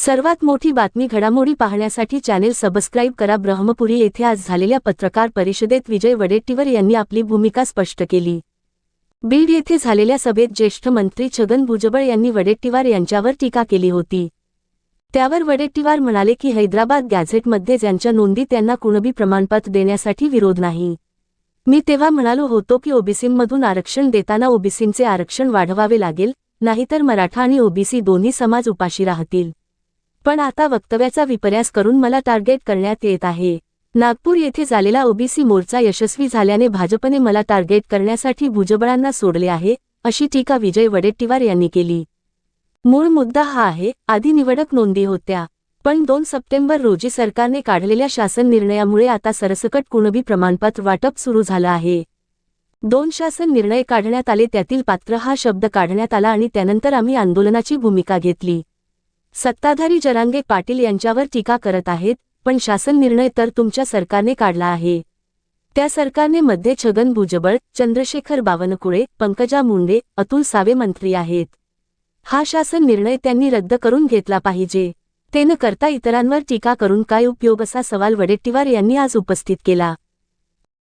सर्वात मोठी बातमी घडामोडी पाहण्यासाठी चॅनेल सबस्क्राईब करा. ब्रह्मपुरी येथे आज झालेल्या पत्रकार परिषदेत विजय वडेट्टीवार यांनी आपली भूमिका स्पष्ट केली. बीड येथे झालेल्या सभेत ज्येष्ठ मंत्री छगन भुजबळ यांनी वडेट्टीवार यांच्यावर टीका केली होती. त्यावर वडेट्टीवार म्हणाले की हैदराबाद गॅझेटमध्ये ज्यांच्या नोंदी त्यांना कुणबी प्रमाणपत्र देण्यासाठी विरोध नाही. मी तेव्हा म्हणालो होतो की ओबीसीमधून आरक्षण देताना ओबीसींचे आरक्षण वाढवावे लागेल नाहीतर मराठा आणि ओबीसी दोन्ही समाज उपाशी राहतील. पण आता वक्तव्याचा विपर्यास करून मला टार्गेट करण्यात येत आहे. नागपूर येथे झालेला ओबीसी मोर्चा यशस्वी झाल्याने भाजपने मला टार्गेट करण्यासाठी भुजबळांना सोडले आहे अशी टीका विजय वडेट्टीवार यांनी केली. मूळ मुद्दा हा आहे आधी निवडक नोंदी होत्या. पण दोन सप्टेंबर रोजी सरकारने काढलेल्या शासन निर्णयामुळे आता सरसकट कुणबी प्रमाणपत्र वाटप सुरू झालं आहे. दोन शासन निर्णय काढण्यात आले त्यातील पात्र हा शब्द काढण्यात आला आणि त्यानंतर आम्ही आंदोलनाची भूमिका घेतली. सत्ताधारी जरांगे पाटील यांच्यावर टीका करत आहेत पण शासन निर्णय तर तुमच्या सरकारने काढला आहे. त्या सरकारने मध्ये छगन भुजबळ चंद्रशेखर बावनकुळे पंकजा मुंडे अतुल सावे मंत्री आहेत. हा शासन निर्णय त्यांनी रद्द करून घेतला पाहिजे. ते न करता इतरांवर टीका करून काय उपयोग असा सवाल वडेट्टीवार यांनी आज उपस्थित केला.